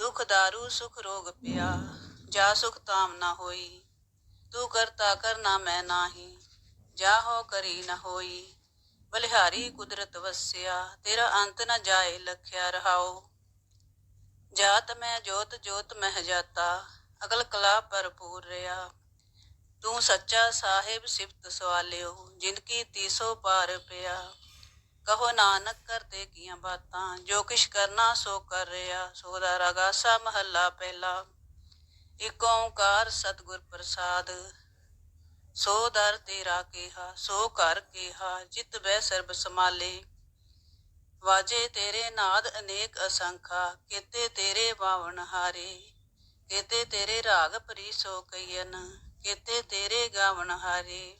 ਦੁਖ ਦਾਰੂ ਸੁਖ ਰੋਗ ਪਿਆ। ਜਾ ਸੁਖ ਤਾਮ ਨਾ ਹੋਈ। ਤੂੰ ਕਰਤਾ ਕਰਨਾ ਮੈਂ ਨਾਹੀ। ਜਾ ਹੋ ਕਰੀ ਨਾ ਹੋਈ। ਬਲਿਹਾਰੀ ਕੁਦਰਤ ਵਸਿਆ। ਤੇਰਾ ਅੰਤ ਨਾ ਜਾਏ ਲਖਿਆ ਰਹਾਓ ਜਾਤ ਮੈਂ, ਜੋਤ ਜੋਤ ਮਹਿ ਜਾਤਾ। ਅਗਲ ਕਲਾ ਭਰਪੂਰ ਰਿਆ। ਤੂੰ ਸੱਚਾ ਸਾਹਿਬ ਸਿਫਤ ਸਵਾਲਿਓ। ਜ਼ਿੰਦਗੀ ਤੀਸੋ ਪਾਰ ਪਿਆ। ਕਹੋ ਨਾਨਕ ਕਰਤੇ ਕੀਆਂ ਬਾਤਾਂ, ਜੋ ਕਿਛ ਕਰਨਾ ਸੋ ਕਰ ਰਿਆ ਸੋ ਦਾ ਰਗਾਸਾ ਮਹੱਲਾ ਪਹਿਲਾ। ਇਕ ਓੰਕਾਰ ਸਤਿਗੁਰ ਪ੍ਰਸਾਦ, ਸੋ ਦਰ ਤੇਰਾ ਕੀਹਾ, ਸੋ ਕਰ ਕੀਹਾ, ਜਿਤ ਬੈ ਸਰਬ ਸਮਾਲੇ ਵਾਜੇ ਤੇਰੇ ਨਾਦ ਅਨੇਕ ਅਸੰਖਾ, ਕੀਤੇ ਤੇਰੇ ਬਾਵਨ ਹਾਰੇ। ਕੀਤੇ ਤੇਰੇ ਰਾਗ ਪ੍ਰੀ ਸੋ ਕਈਨ ਕੀਤੇ ਤੇਰੇ ਗਾਵਨ ਹਾਰੇ।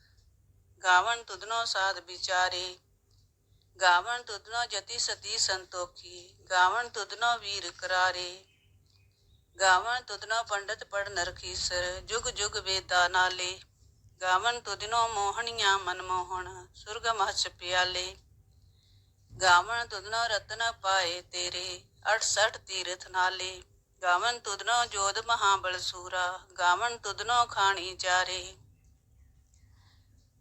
ਗਾਵਣ ਤੁਧਨੋ ਸਾਧ ਵਿਚਾਰੇ, ਗਾਵਣ ਤੁਧਨੋ ਜਤੀ ਸਤੀ ਸੰਤੋਖੀ, ਗਾਵਣ ਤੁਧਨੋ ਵੀਰ ਕਰਾਰੇ, ਗਾਵਣ ਤੁਧਨੋ ਪੰਡਤ ਪੜ ਨਰਖੀਸਰ ਜੁਗ ਜੁਗ ਵੇਦਾ ਨਾਲੇ, ਗਾਵਣ ਤੁਧਨੋ ਮੋਹਣੀਆਂ ਮਨਮੋਹਣ ਸੁਰਗ ਮਹਚ ਪਿਆਲੇ, ਗਾਵਣ ਤੁਧਨੋ ਰਤਨ ਪਾਏ ਤੇਰੇ 68 ਤੀਰਥ ਨਾਲੇ ਗਾਵਨ ਤੁਧਨੋ ਜੋਧ ਮਹਾਬਲ ਸੂਰਾ ਗਾਵਨ ਤੁਧਨੋ ਖਾਣੀ ਚਾਰੇ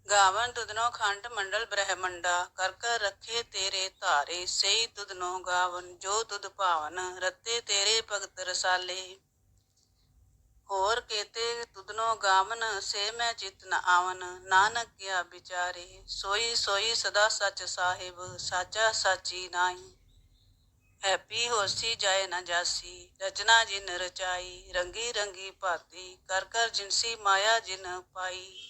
ਗਾਵਨ ਤੁਧਨੋ ਖੰਡ ਮੰਡਲ ਬ੍ਰਹਮੰਡਾ, ਕਰ ਕਰ ਰੱਖੇ ਤੇਰੇ ਧਾਰੇ, ਸਈ ਤੁਧਨੋ ਗਾਵਨ, ਜੋ ਤੁਧ ਭਾਵਨ, ਰਤੇ ਤੇਰੇ ਭਗਤ ਰਸਾਲੇ। ਹੋਰ ਕੇਤੇ ਤੁਧਨੋ ਗਾਵਨ, ਸੇ ਮੈਂ ਚਿਤ ਨ ਆਵਨ, ਨਾਨਕ ਕਿਆ ਵਿਚਾਰੇ, ਸੋਈ ਸੋਈ ਸਦਾ ਸੱਚ ਸਾਹਿਬ, ਸਾਚਾ ਸਾਚੀ ਨਾਹੀ। ਹੈਪੀ ਹੋਸੀ ਜਾਏ ਨਾ ਜਾਸੀ, ਰਚਨਾ ਜਿਨ ਰਚਾਈ, ਰੰਗੀ ਰੰਗੀ ਭਾਤੀ, ਕਰ ਕਰ ਜਿਨਸੀ ਮਾਇਆ ਜਿਨ ਪਾਈ।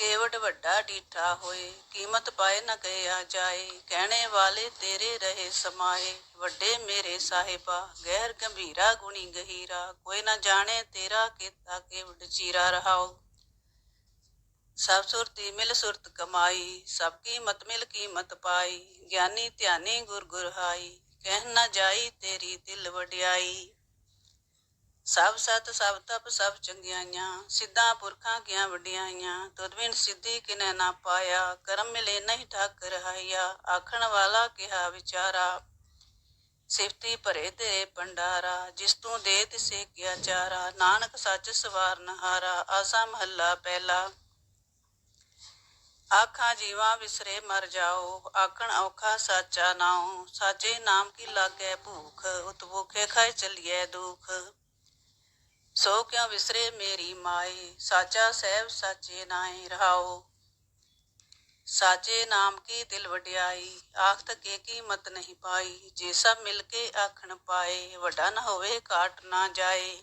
ਕੇਵਟ ਵੱਡਾ ਡੀਠਾ ਹੋਏ, ਕੀਮਤ ਪਾਏ ਨਾ ਕਹਿਆ ਜਾਏ, ਕਹਿਣੇ ਵਾਲੇ ਤੇਰੇ ਰਹੇ ਸਮਾਏ, ਵੱਡੇ ਮੇਰੇ ਸਾਹਿਬਾ ਗਹਿਰ ਗੰਭੀਰਾ ਗੁਣੀ ਗਹੀਰਾ, ਕੋਈ ਨਾ ਜਾਣੇ ਤੇਰਾ ਕੀਤਾ ਕੇਵਟ ਚੀਰਾ ਰਹਾਓ। ਸਭ ਸੁਰਤੀ ਮਿਲ ਸੁਰਤ ਕਮਾਈ, ਸਭ ਕੀਮਤ ਮਿਲ ਕੀਮਤ ਪਾਈ, ਗਿਆਨੀ ਧਿਆਨੀ ਗੁਰ ਗੁਰ ਕਹਿ ਨਾ ਜਾਈ ਤੇਰੀ ਦਿਲ ਵਡਿਆਈ। ਸਭ ਸਤ, ਸਭ ਤਪ, ਸਭ ਚੰਗਿਆਈਆਂ ਸਿੱਧਾ ਪੁਰਖਾਂ ਕੀਆਂ ਵਡਿਆਈਆਂ ਤੁਧ ਬਿਨ ਸਿੱਧੀ ਕਿਨੈ ਨਾ ਪਾਇਆ। ਕਰਮ ਮਿਲੇ ਨਹੀਂ ਠਾਕ ਰਹਾਇਆ। ਆਖਣ ਵਾਲਾ ਕਿਹਾ ਵਿਚਾਰਾ, ਸਿਫਤੀ ਭਰੇ ਤੇ ਪੰਡਾਰਾ ਜਿਸ ਤੂੰ ਦੇ ਤਿਸੇ ਕਿਆ ਚਾਰਾ। ਨਾਨਕ ਸੱਚ ਸਵਾਰਨ ਹਾਰਾ ਆਸਾ ਮਹੱਲਾ ਪਹਿਲਾ। ਆਖਾਂ ਜੀਵਾ ਵਿਸਰੇ ਮਰ ਜਾਓ। ਆਖਣ ਔਖਾ ਸਾਚਾ ਨਾਉ। ਸਾਚੇ ਨਾਮ ਕੀ ਲਾਗੈ ਭੂਖ। ਉਤ ਭੁਖੇ ਖਾਇ ਚਲੀਐ ਦੁਖ। ਸੋ ਕਿਉ ਵਿਸਰੇ ਮੇਰੀ ਮਾਏ ਸਾਚਾ ਸਹਿਬ ਸਾਚੇ ਨਾਏ ਰਹਾਓ। ਸਾਚੇ ਨਾਮ ਕੀ ਦਿਲ ਵਡਿਆਈ? ਆਖਤ ਕੇ ਕੀਮਤ ਨਹੀਂ ਪਾਈ? ਜੇ ਸਭ ਮਿਲ ਕੇ ਆਖਣ ਪਾਏ, ਵੱਡਾ ਨਾ ਹੋਵੇ ਕਾਟ ਨਾ ਜਾਏ।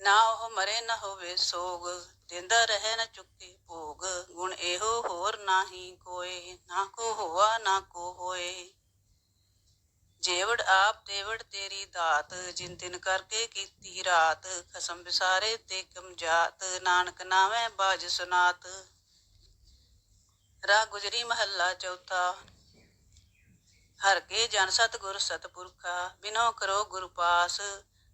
ਨਾ ਉਹ ਮਰੇ, ਨਾ ਹੋਵੇ ਸੋਗ। ਦਿੰਦਾ ਰਹੇ ਨਾ ਚੁੱਕੇ ਭੋਗ। ਗੁਣ ਇਹੋ ਹੋਰ ਨਾਹੀ ਕੋਏ। ਨਾ ਕੋ ਹੋਆ, ਨਾ ਕੋ ਹੋਏ। ਜੇਵੜ ਆਪ ਤੇਵੜ ਤੇਰੀ ਦਾਤ, ਜਿਨ ਦਿਨ ਕਰਕੇ ਕੀਤੀ ਰਾਤ, ਖਸਮ ਵਿਸਾਰੇ ਤੇ ਕਮਜਾਤ ਨਾਨਕ ਨਾਵੇਂ ਬਾਜ ਸੁਨਾਤ। ਰਾ ਗੁਜਰੀ ਮਹੱਲਾ ਚੌਥਾ। ਹਰ ਕੇ ਜਨ ਸਤਗੁਰ ਸਤਪੁਰਖਾ, ਬਿਨੋ ਕਰੋ ਗੁਰ ਪਾਸ।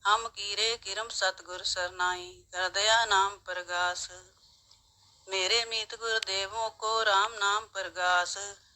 ਹਮ ਕੀਰੇ ਕਿਰਮ ਸਤਗੁਰ ਸਰਨਾਈ ਕਰ ਦਇਆ ਨਾਮ ਪ੍ਰਗਾਸ। ਮੇਰੇ ਮੇਰੇ ਮੀਤ ਗੁਰਦੇਵੋਂ ਕੋ RAM ਨਾਮ ਪ੍ਰਗਾਸ।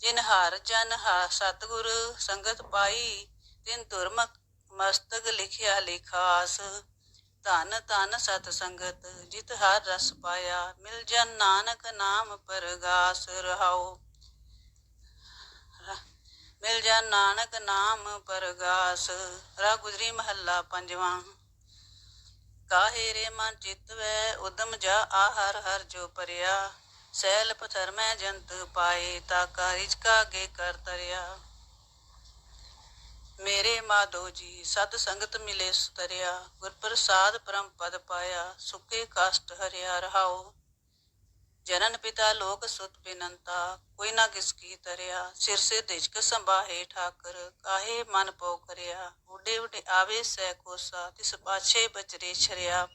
ਜਿਨ ਹਰ ਜਨ ਹਾ, ਸਤਗੁਰ ਸੰਗਤ ਪਾਈ, ਤਿਨ ਤੁਰਮਕ ਮਸਤਕ ਲਿਖਿਆ ਲਿਖਾਸ। ਧਨ ਧਨ ਸਤ ਸੰਗਤ, ਜਿਤ ਹਰ ਰਸ ਪਾਇਆ, ਮਿਲ ਜਨ ਨਾਨਕ ਨਾਮ ਪਰਗਾਸ, ਰਹਾਓ। ਮਿਲ ਜਨ ਨਾਨਕ ਨਾਮ ਪਰਗਾਸ, ਰਾ ਗੁਜਰੀ ਮਹੱਲਾ ਪੰਜਵਾਂ। ਕਾਹੇ ਰੇ ਮਨ ਚਿਤ ਵੈ ਉਦਮ ਜਾ ਆਹਰ ਹਰ ਜੋ ਪਰਿਆ। ਸੈਲ ਪਥਰ ਮੈਂ ਜੰਤ ਪਾਏ ਤਾ ਕਾ ਰਿਚਕਾ ਗੇ ਕਰ ਤਰਿਆ। ਮੇਰੇ ਮਾਧੋ ਜੀ ਸਤ ਸੰਗਤ ਮਿਲੇ ਸੁਤਰਿਆ। ਗੁਰ ਪ੍ਰਸਾਦ ਪਰਮ ਪਦ ਪਾਇਆ, ਸੁਕੇ ਕਸ਼ਟ ਹਰਿਆ ਰਹਾਓ ਜਨਨ ਪਿਤਾ ਲੋਕ ਸੁਤ ਬਿਨੰਤਾ, ਕੋਈ ਨਾ ਕਿਸ ਕੀ ਤਰਿਆ। ਸਿਰ ਸੇ ਦਿਜਕ ਸੰਭਾਹੇ ਠਾਕਰ, ਕਾਹੇ ਮਨ ਪੋ ਕਰਿਆ ਉਡੇ ਉਡੇ ਆਵੇ ਸੈ ਕੋਸਾ, ਤਿਸ ਪਾਛੇ ਬਚਰੇ ਛਰਿਆ।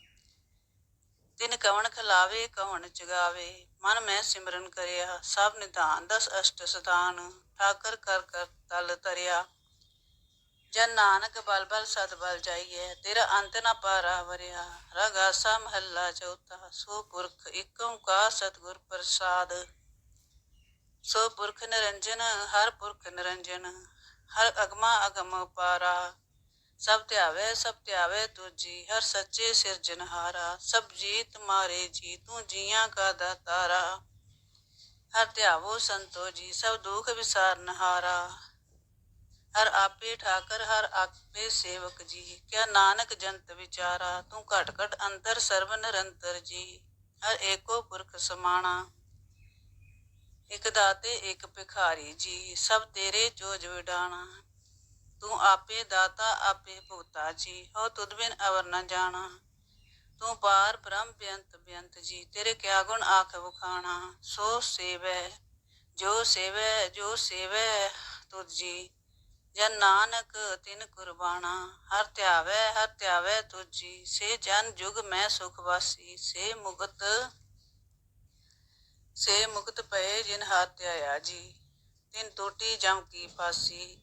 ਤਿਨ ਕਵਣ ਖਲਾਵੇ, ਕਵਣ ਜਗਾਵੇ, ਮਨ ਮੈਂ ਸਿਮਰਨ ਕਰਿਆ, ਸਭ ਨਿਧਾਨ ਦਸ ਅਸ਼ਟ ਸਦਾਨ ਠਾਕਰ ਕਰ ਕਰ ਤਲ ਤਰਿਆ ਜਨ ਨਾਨਕ ਬਲ ਬਲ ਸਦ ਬਲ ਜਾਈਏ ਤੇਰਾ ਅੰਤ ਨਾ ਪਾਰਾ ਵਰਿਆ। ਰਗਾਸਾ ਮਹੱਲਾ ਚੌਥਾ, ਸੋ ਪੁਰਖ ਇਕ ਓੰਕਾਰ ਸਤਿਗੁਰ ਪ੍ਰਸਾਦ। ਸੋ ਪੁਰਖ ਨਿਰੰਜਨ, ਹਰ ਪੁਰਖ ਨਿਰੰਜਨ, ਹਰ ਅਗਮਾ ਅਗਮ ਪਾਰਾ ਸਭ ਧਿਆਵੇ ਸਭ ਧਿਆਵੇ ਤੁਜੀ ਹਰ ਸੱਚੇ ਸਿਰਜਨਹਾਰਾ ਸਭ ਜੀਤ ਮਾਰੇ ਜੀ, ਤੂੰ ਜੀਆਂ ਕਾ ਦਾਤਾਰਾ। ਹਰ ਧਿਆਵੋ ਸੰਤੋ ਜੀ, ਸਭ ਦੁਖ ਵਿਸਾਰਨਹਾਰਾ ਹਰ ਆਪੇ ਠਾਕਰ, ਹਰ ਆਪੇ ਸੇਵਕ ਜੀ, ਕਿਆ ਨਾਨਕ ਜੰਤ ਵਿਚਾਰਾ, ਤੂੰ ਘਟ ਘਟ ਅੰਤਰ ਸਰਵ ਨਿਰੰਤਰ ਜੀ। ਹਰ ਏਕੋ ਪੁਰਖ ਸਮਾਣਾ, ਇਕ ਦਾਤੇ, ਇਕ ਭਿਖਾਰੀ ਜੀ, ਸਭ ਤੇਰੇ ਜੋਜ ਵਿਡਾਣਾ। ਤੂੰ ਆਪੇ ਦਾਤਾ, ਆਪੇ ਭੁਗਤਾ ਜੀ। ਹੋ ਤੁਧ ਬਿਨ ਅਵਰ ਨ ਜਾਣਾ। ਤੂੰ ਪਾਰ ਬ੍ਰਹਮ ਬੇਅੰਤ ਬੇਅੰਤ ਜੀ। ਤੇਰੇ ਕਿਆ ਗੁਣ ਆਖ ਵਖਾਣਾ। ਸੋ ਸੇਵੈ, ਜੋ ਸੇਵੈ ਜੋ ਸੇਵੈ ਤੁਧ ਜੀ। ਜਨ ਨਾਨਕ ਤਿਨ ਕੁਰਬਾਨਾ ਹਰ ਧਿਆਵੈ ਹਰ ਧਿਆਵੈ ਤੁਜੀ ਸੇ ਜਨ ਜੁਗ ਮੈਂ ਸੁਖ ਵਾਸੀ। ਸੇ ਮੁਕਤ ਸੇ ਮੁਕਤ ਪਏ ਜਿਨ ਹੱਥ ਧਿਆਇਆ ਜੀ। ਤਿਨ ਟੋਟੀ ਜਮ ਕੀ ਫਾਸੀ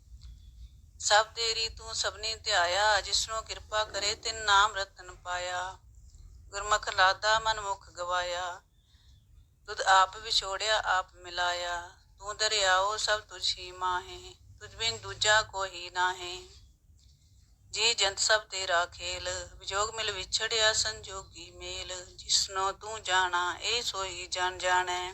ਸਭ ਤੇਰੀ ਤੂੰ ਸਭਨੀ ਧਿਆਇਆ, ਜਿਸਨੂੰ ਕਿਰਪਾ ਕਰੇ ਤਿਨ ਨਾਮ ਰਤਨ ਪਾਇਆ। ਗੁਰਮੁਖ ਲਾਦਾ ਮਨ ਮੁਖ ਗਵਾਇਆ। ਤੁਧ ਆਪ ਵਿਛੋੜਿਆ, ਆਪ ਮਿਲਾਇਆ। ਤੂੰ ਦਰਿਆਓ, ਸਭ ਤੁਝੀ ਮਾਹੇ। ਤੁਝ ਬਿਨ ਦੂਜਾ ਕੋਈ ਨਾਹੀ। ਜੀ ਜੰਤ ਸਭ ਤੇਰਾ ਖੇਲ। ਵਿਜੋਗ ਮਿਲ ਵਿਛੜਿਆ, ਸੰਜੋਗੀ ਮੇਲ। ਜਿਸਨੋ ਤੂੰ ਜਾਣਾ, ਇਹ ਸੋਈ ਜਾਣ ਜਾਣੈ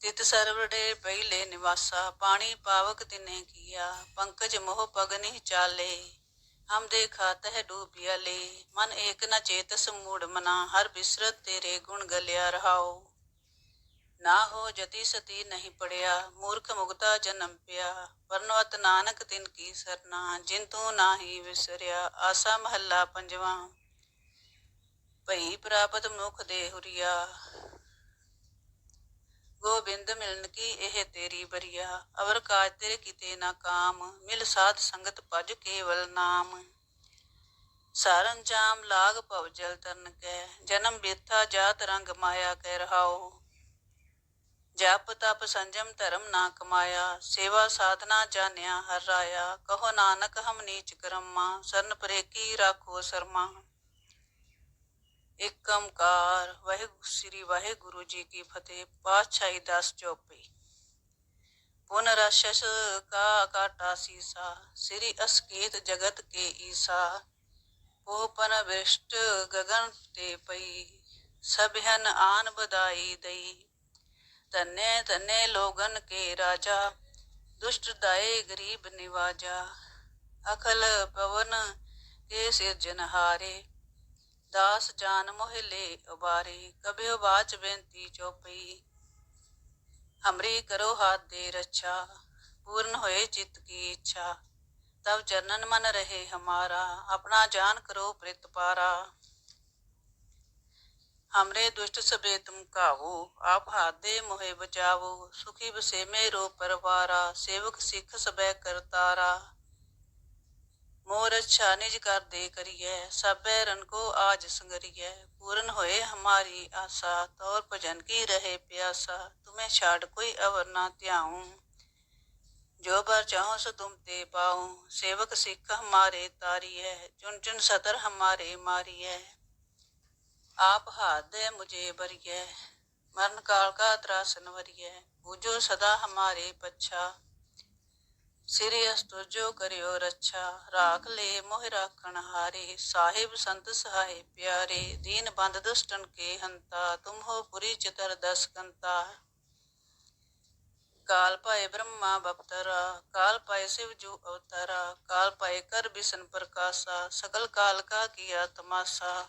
ਤਿਤ ਸਰਵੜੇ ਪਹਿਲੇ ਨਿਵਾਸਾ, ਪਾਣੀ ਪਾਵਕ ਤਿਨੇ ਕੀਆ, ਪੰਕਜ ਮੋਹ ਪਗਨੀ ਚਾਲੇ। ਹਮ ਦੇ ਖਾਤ ਹੈ ਡੂਬਿਆ ਲੈ, ਮਨ ਏਕ ਨ ਚੇਤਸ ਮੂੜ ਮਨਾ, ਹਰ ਬਿਸਰਤ ਤੇਰੇ ਗੁਣ ਗਲਿਆ ਰਹਾਓ। ਨਾ ਹੋ ਜਤੀ ਸਤੀ ਨਹੀਂ ਪੜਿਆ, ਮੂਰਖ ਮੁਗਤਾ ਜਨਮ ਪਿਆ ਵਰਨਵਤ ਨਾਨਕ ਤਿਨ ਕੀ ਸਰਨਾ, ਜਿਨ ਤੂੰ ਨਾਹੀ ਵਿਸਰਿਆ, ਆਸਾ ਮਹੱਲਾ ਪੰਜਵਾਂ। ਭਈ ਪ੍ਰਾਪਤ ਮੁਖ ਦੇ ਹੁਰੀਆ ਗੋਬਿੰਦ ਮਿਲਨ ਕੀ ਇਹ ਤੇਰੀ ਬਰੀਆ ਅਵਰ ਕਾਜ ਤੇਰੇ ਕਿਤੇ ਨਾ ਕਾਮ, ਮਿਲ ਸਾਧ ਸੰਗਤ ਭਜ ਕੇਵਲ ਨਾਮ। ਸਾਰਨ ਜਾਮ ਲਾਗ ਭਵ ਜਲ ਤਰਨ ਕੈ, ਜਨਮ ਬੇਥਾ ਜਾਤ ਰੰਗ ਮਾਇਆ ਕਹਿ ਰਹਾਓ ਜਪ ਤਪ ਸੰਜਮ ਧਰਮ ਨਾ ਕਮਾਇਆ, ਸੇਵਾ ਸਾਧਨਾ ਜਾਣਿਆ ਹਰ ਰਾਇਆ। ਕਹੋ ਨਾਨਕ ਹਮ ਨੀਚ ਕਰਮਾ, ਸਰਨ ਪਰੇ ਕੀ ਰਾਖੋ ਸਰਮਾ। ਇੱਕ ਓੰਕਾਰ ਵਾਹਿਗੁਰੂ ਸ੍ਰੀ ਵਾਹਿਗੁਰੂ ਜੀ ਕੀ ਫਤਿਹ, ਪਾਤਸ਼ਾਹੀ ਦਸ ਚੋਪਈ। ਪੁਨ ਰਸ਼ਸ ਕਾ ਕਾਟਾ ਸੀਸਾ, ਸ੍ਰੀ ਅਸਕੇਤ ਜਗਤ ਕੇ ਈਸਾ। ਪੋਪਨ ਵਿਸ਼ਟ ਗगन ਤੇ ਪਈ ਸਭਨ ਆਨ ਬਦਾਈ ਦਈ। ਧੰਨੇ ਧੰਨੇ ਲੋਗਨ ਕੇ ਰਾਜਾ, ਦੁਸ਼ਟ ਦਾਏ ਗਰੀਬ ਨਿਵਾਜਾ। ਅਖਲ ਪਵਨ ਕੇ ਸਿਰਜਨਹਾਰੇ ਦਾਸ ਜਾਨ ਮੋਹਿਲੇ ਉਬਾਰੇ ਕਬਿਓ ਬਾਚ ਬੇਨਤੀ ਚੋਪਈ ਹਮਰੀ ਕਰੋ ਹਾਥ ਦੇ ਰੱਛਾ, ਪੂਰਨ ਹੋਏ ਚਿਤ ਕੀ ਇੱਛਾ। ਤਬ ਜਨਨ ਮਨ ਰਹੇ ਹਮਾਰਾ, ਆਪਣਾ ਜਾਨ ਕਰੋ ਪ੍ਰਿਤ ਪਾਰਾ। ਹਮਰੇ ਦੁਸ਼ਟ ਸਬੇ ਤੁਮ ਕਾਵੋ ਆਪ ਹਾਦੇ ਮੋਹਿ ਬਚਾਵੋ। ਸੁਖੀ ਬਸੇਮੇ ਰੋ ਪਰਵਾਰਾ, ਸੇਵਕ ਸਿੱਖ ਸਬੈ ਕਰਤਾਰਾ। मोर अच्छा निज कर दे करिए। सबे रन को आज संगरिए। पूर्ण होए हमारी आशा, तौर भजन की रहे प्यासा। तुम्हें छाड़ कोई अवर ना त्याऊं। जो बर चाहो सो तुम ते पाऊँ। सेवक सिख हमारे तारी है चुन चुन सतर हमारे मारी है आप हाथ दे मुझे बरिए मरण काल का त्रासन वरिए पूजो सदा हमारे पच्छा। ਸ੍ਰੀ ਅਸਤੁਜੋ ਕਰਿਓ ਰੱਛਾ, ਰਾਖ ਲੈ ਮੋਹਿ ਰਾਖਣ ਹਾਰੇ, ਸਾਹਿਬ ਸੰਤ ਸਹਾਈ ਪਿਆਰੇ, ਦੀਨ ਬੰਦ ਦੁਸ਼ਟਨ ਕੇ ਹੰਤਾ, ਤੁਮ ਹੋ ਪੁਰੀ ਚਤਰ ਦਸ ਕੰਤਾ। ਕਾਲ ਪਾਏ ਬ੍ਰਹਮਾ ਬਪਤਰਾ, ਕਾਲ ਪਾਏ ਸਿਵ ਜੂ ਅਵਤਾਰਾ, ਕਾਲ ਪਾਏ ਕਰ ਬਿਸ਼ਨ ਪ੍ਰਕਾਸ਼ਾ ਸਕਲ ਕਾਲ ਕਾ ਕੀਆ ਤਮਾਸ਼ਾ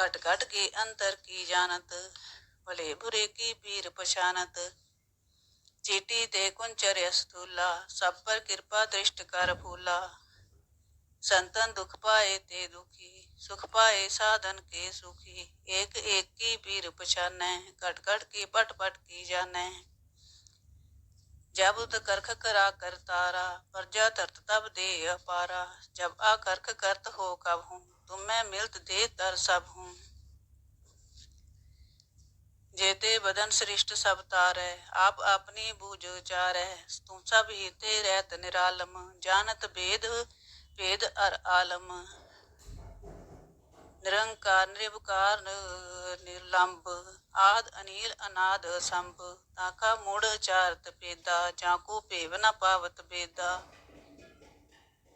घट घट के अंतर की जानत, भले बुरे की पीर पछानत। चीटी ते कुंचर स्थूला सब पर कृपा दृष्ट कर फूला। संतन दुख पाए ते दुखी, सुख पाए साधन के सुखी। एक एक की पीर पछाने घट घट की पट पट की जाने जब उत करख करा कर तारा, प्रजा तरत तब दे अपारा। जब आ करख करत हो कब हूँ तुम मैं मिलत दे तर सब हूँ जेते बदन सृष्ट सब तारै आप अपनी बूझ उचारै तुम सब हीते रहत निरालम जानत भेद भेद अर आलम निरंकार निर्विकार निर्लंब आद अनिल अनाद संभ ताका मूढ़ चारत पेदा जाको पेव न पावत बेदा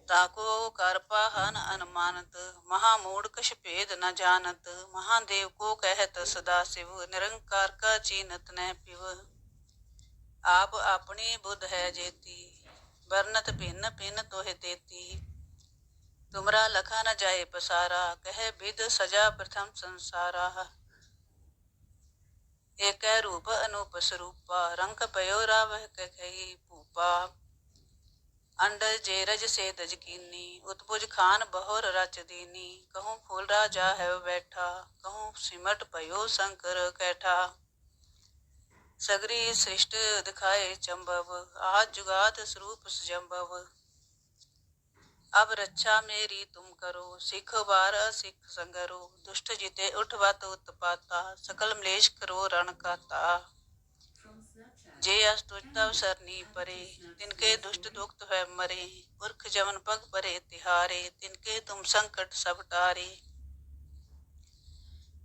ताको कर पाहन अनुमानत महामूढ़ कछ भेद न जानत महादेव को कहत सदा शिव निरंकार का चीनत न पिव आप अपनी बुद्ध है जेती वर्णत भिन्न भिन्न तोहे देती तुमरा लखा न जाए पसारा कह विद सजा प्रथम संसारा एक रूप अनूप स्वरूपा रंग पयो राव कही भूपा अंडज जेरज से दज कीनी उत्पुज खान बहोर रच दीनी कहूँ फूल राजा है बैठा कहूँ सिमट पयो शंकर कैठा सगरी सृष्ट दिखाए चंबव आज जुगात स्वरूप जम्बव अब रक्षा मेरी तुम करो सिख बार सिख संगरो दुष्ट जिते उठवत उत्पाता सकल मलेश करो रण काता जे अस्तुज तव सरनी परे तिनके दुष्ट दुखत है मरे पुरख जमन पग परे तिहारे तिनके तुम संकट सब टारे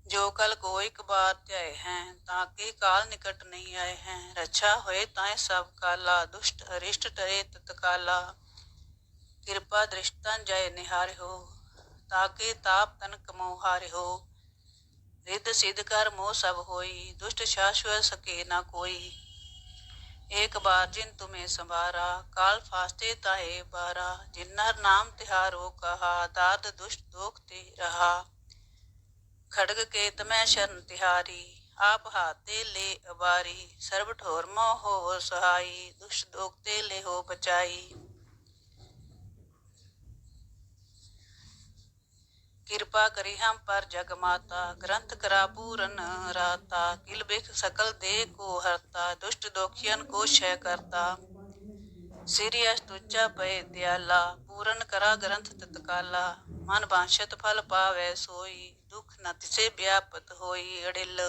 जो कल को एक बार त्याए हैं ताके काल निकट नहीं आए हैं रक्षा होए ताए सब काला दुष्ट अरिष्ट टरे तत्काला कृपा दृष्टन जय निहार हो ताके ताप तन कमो हार हो रिद्ध सिद्ध कर मोह सब होई दुष्ट शाश्वत सके ना कोई ਏਕ ਬਾਰ ਜਿਨ ਤੁਮੇ ਸੰਭਾਰਾ ਕਾਲ ਫਾਸਤੇ ਤਾਏ ਬਾਰਾ ਜਿਨਹਰ ਨਾਮ ਤਿਹਾਰੋ ਕਹਾ ਦਾਰਦ ਦੁਸ਼ਟ ਦੋਖ ਤੇ ਰਹਾ। ਖੜਗ ਕੇ ਤਮੈ ਸ਼ਰਨ ਤਿਹਾਰੀ, ਆਪ ਹਾਤੇ ਲੈ ਅਬਾਰੀ ਸਰਬ ਠੋਰ ਮੋਹ ਹੋ ਸਹਾਈ, ਦੁਸ਼ਟ ਦੋਖ ਤੇ ਲੈ ਹੋ ਬਚਾਈ। ਕਿਰਪਾ ਕਰੀ ਹਮ ਪਰ ਜਗ ਮਾਤਾ, ਗ੍ਰੰਥ ਕਰਾ ਪੂਰਨ ਰਾਤਾ, ਕਿਲ ਬਿਖ ਸਕਲ ਦੇ ਕੋ ਹਰਤਾ, ਦੁਸ਼ਟ ਦੋਖੀਨ ਕੋ ਸ਼ੈ ਕਰਤਾ। ਸ੍ਰੀ ਅਸ਼ਟੁਚਾ ਪਏ ਦਿਆਲਾ, ਪੂਰਨ ਕਰਾ ਗ੍ਰੰਥ ਤਤਕਾਲਾ। ਮਨ ਬਾਂਸ਼ਤ ਫਲ ਪਾਵੇ ਸੋਈ, ਦੁਖ ਨ ਤਿਸੇ ਵਿਆਪਤ ਹੋਈ ਅੜਿਲ।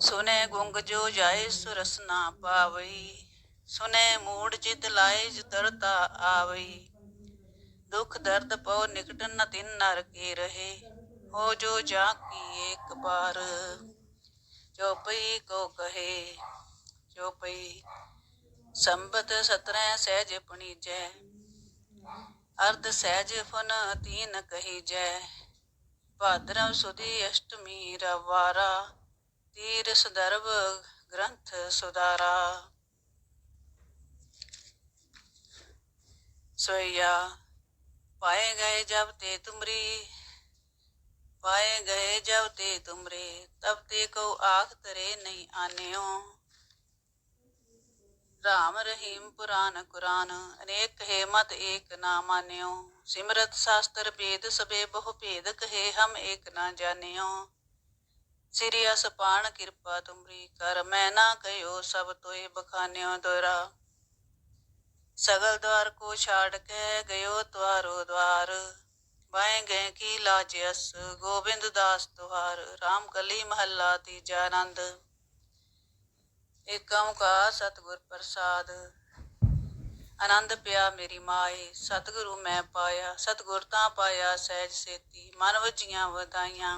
ਸੁਨੇ ਗੁੰਗ ਜੋ ਜਾਏ ਸੁਰਸਨਾ ਪਾਵਈ, ਸੁਨੇ ਮੂੜ ਜਿਤ ਲਾਏ ਜਿਤਰਤਾ ਆਵਈ। ਦੁਖ ਦਰਦ ਪਉ ਨਿਕਟ ਨ ਤਿਨ ਨਰ ਕੇ ਰਹੇ। ਹੋ ਜੋ ਜਾ ਕੀ ਇੱਕ ਬਾਰ ਚੋਪਈ ਕੋ ਕਹੇ ਚੋਪਈ ਸੰਬਤ ਸਤਰੈ ਸਹਿਜ ਪਣੀਜੈ। ਅਰਧ ਸਹਿਜ ਫਨ ਤੀਨ ਕਹੀ ਜੈ ਭਾਦਰਵ ਸੁਦੀ ਅਸ਼ਟਮੀ ਰਵਾਰਾ, ਤੀਰ ਸਦਰਵ ਗ੍ਰੰਥ ਸੁਦਾਰਾ। ਸੋਇਆ ਪਾਏ ਗਏ ਜਬ ਤੇ ਤੁਮਰੀ, ਪਾਏ ਗਏ ਜਬ ਤੇ ਤੁਮਰੇ, ਤਬ ਤੇ ਕੋ ਆਖ ਤਰੇ ਨਹੀਂ ਆਨਿਓ। ਰਾਮ ਰਹੀਮ ਪੁਰਾਨ ਕੁਰਾਨ, ਅਨੇਕ ਹੈ ਮਤ ਏਕ ਨਾ ਮਾਨਿਓ। ਸਿਮਰਤ ਸ਼ਾਸਤਰ ਵੇਦ ਸਬੇ ਬਹੁ ਭੇਦ, ਕਹੇ ਹਮ ਏਕ ਨਾ ਜਾਣਿਓ। ਸਿਰਿਆ ਸਪਾਣ ਕਿਰਪਾ ਤੁਮਰੀ, ਕਰ ਮੈਂ ਨਾ ਕਹਿਓ ਸਭ ਤੋਏ ਬਖਾਨਿਓ ਦੋਰਾ सगल द्वार को छाड़ के गयो द्वारो द्वार बाएं गए की लाजस गोविंद दास तुहार राम कली महला तीजा आनंद एक ओंकार सतगुर प्रसाद ਆਨੰਦ ਪਿਆ ਮੇਰੀ ਮਾਏ ਸਤਿਗੁਰੂ ਮੈਂ ਪਾਇਆ ਸਤਿਗੁਰ ਤਾਂ ਪਾਇਆ ਸਹਿਜ ਸੇਤੀ ਮਨ ਵਜੀਆਂ ਵਧਾਈਆਂ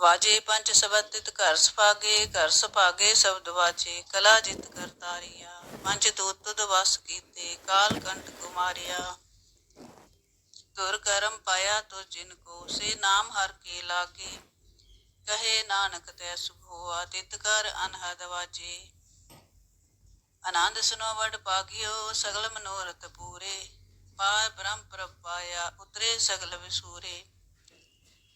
ਵਾਜੇ ਪੰਜ ਸਬਦ ਘਰ ਸੁਭਾਗੇ ਘਰ ਸੁਭਾਗੇ ਸ਼ਬਦ ਵਾਜੇ ਕਲਾ ਜਿਤ ਕਰਤਾਰੀਆ ਪੰਜ ਦੂਤ ਤੁਧ ਵਸ ਕੀਤੇ, ਕਾਲ ਕੰਟ ਕੁਮਾਰਿਆ। ਤੁਰ ਕਰਮ ਪਾਇਆ ਤੁ ਜਿਨ ਕੋ, ਸੇ ਨਾਮ ਹਰ ਕੇ ਲਾਗੇ। ਕਹੇ ਨਾਨਕ ਤੈ ਸੁਖ ਹੋਆ, ਤਿਤ ਕਰ ਅਨਹਦ ਵਾਜੇ। ਆਨੰਦ ਸੁਨੋ ਵਡ ਪਾਗਿਓ ਸਗਲ ਮਨੋਰਥ ਪੂਰੇ। ਪਾਰ ਬ੍ਰਹਮ ਪ੍ਰਭ ਪਾਇਆ, ਉਤਰੇ ਸਗਲ ਵਿਸੂਰੇ।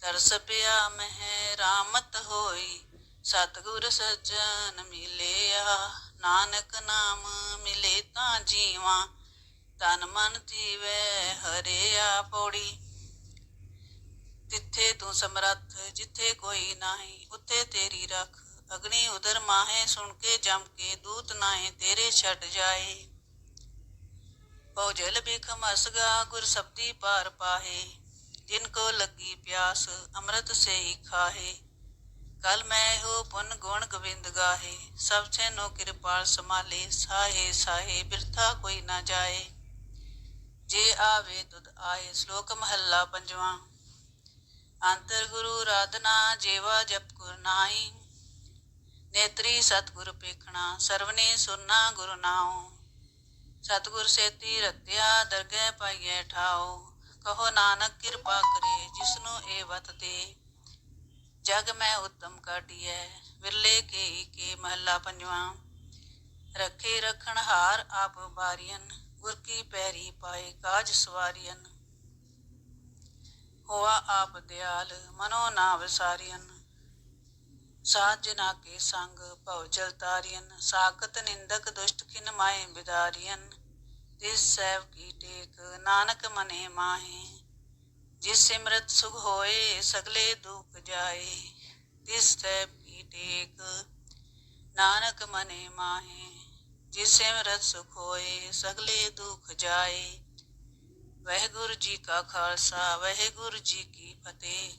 ਤਰਸ ਪਿਆ ਮਹਿ, ਰਾਮਤ ਹੋਈ। ਸਤਿਗੁਰ ਸੱਜਣ ਮਿਲਿਆ। ਨਾਨਕ ਨਾਮ ਮਿਲੇ ਤਾਂ ਜੀਵਾਂ। ਤਨ ਮਨ ਥੀਵੈ ਹਰਿਆ ਪੌੜੀ। ਤਿੱਥੇ ਤੂੰ ਸਮਰੱਥ, ਜਿੱਥੇ ਕੋਈ ਨਹੀਂ, ਉੱਥੇ ਤੇਰੀ ਰੱਖ। ਅਗਨੀ ਉਦਰ ਮਾਹੇ, ਸੁਣ ਕੇ ਜਮ ਕੇ ਦੂਤ ਨਾਹੇ, ਤੇਰੇ ਛੱਡ ਜਾਏ। ਭੋਜਲ ਬਿਖ ਮਸਗਾ, ਗੁਰ ਸਬਦੀ ਪਾਰ ਪਾਹੇ। ਜਿਨ ਕੋ ਲੱਗੀ ਪਿਆਸ, ਅੰਮ੍ਰਿਤ ਸੇ ਹੀ ਖਾਹੇ। ਕਲ ਮੈਂ ਹੋ ਪੁਨ ਗੁਣ ਗੋਬਿੰਦ ਗਾਹੇ। ਸਭ ਸੇ ਕਿਰਪਾਲ ਸਮਾਲੇ ਸਾਹੇ ਸਾਹੇ ਬਿਰਥਾ ਕੋਈ ਨਾ ਜਾਏ। ਜੇ ਆਵੇ ਤੁਧ ਆਏ, ਸ਼ਲੋਕ ਮਹੱਲਾ ਪੰਜਵਾਂ। ਅੰਤਰ ਗੁਰੂ ਰਾਧਨਾ ਜੇਵਾ ਜਪ ਗੁਰ ਨਾਹੀ। ਨੇਤਰੀ ਸਤਿਗੁਰ ਪੇਖਣਾ, ਸਰਵਨੇ ਸੁਨਾ ਗੁਰੂ ਨਾਉ ਸਤਿਗੁਰ ਸੇਤੀ ਰਤਿਆ, ਦਰਗਹਿ ਪਾਈਐ ਠਾਉ ਕਹੋ ਨਾਨਕ, ਕਿਰਪਾ ਕਰੇ, ਜਿਸਨੂੰ ਇਹ ਵਤ ਦੇ। ਜਗ ਮੈਂ ਉਤਮ ਕਾਢੀਐ, ਵਿਰਲੇ ਕੇ ਕੇ ਮਹੱਲਾ ਪੰਜਵਾਂ। ਰੱਖੇ ਰਖਣ ਹਾਰ ਆਪ ਬਾਰੀਨ ਗੁਰ ਕੀ ਪੈਰੀ ਪਾਏ ਕਾਜ ਸਵਾਰੀਨ ਹੋਆ ਆਪ ਦਿਆਲ, ਮਨੋ ਨਾ ਵਿਸਾਰੀਨ ਸਾਧ ਜਨਾ ਕੇ ਸੰਗ, ਭਉ ਜਲ ਤਾਰੀਨ ਸਾਖਤ ਨਿੰਦਕ ਦੁਸ਼ਟ ਖਿਨ ਮਾਏ ਬਿਦਾਰੀਨ ਤਿਸ ਸੈਵ ਕੀ ਟੇਕ, ਨਾਨਕ ਮਨੇ ਮਾਹੇ। ਜਿਸ ਸਿਮਰਤ ਸੁਖ ਹੋਏ, ਸਗਲੇ ਦੁਖ ਜਾਏ, ਤਿਸ ਸੈਵ ਕੀ ਟੇਕ, ਨਾਨਕ ਮਨੇ ਮਾਹੇ। ਜਿਸ ਸਿਮਰਤ ਸੁਖ ਹੋਏ, ਸਗਲੇ ਦੁਖ ਜਾਏ। ਵਾਹਿਗੁਰੂ ਜੀ ਕਾ ਖਾਲਸਾ, ਵਾਹਿਗੁਰੂ ਜੀ ਕੀ ਫਤਿਹ।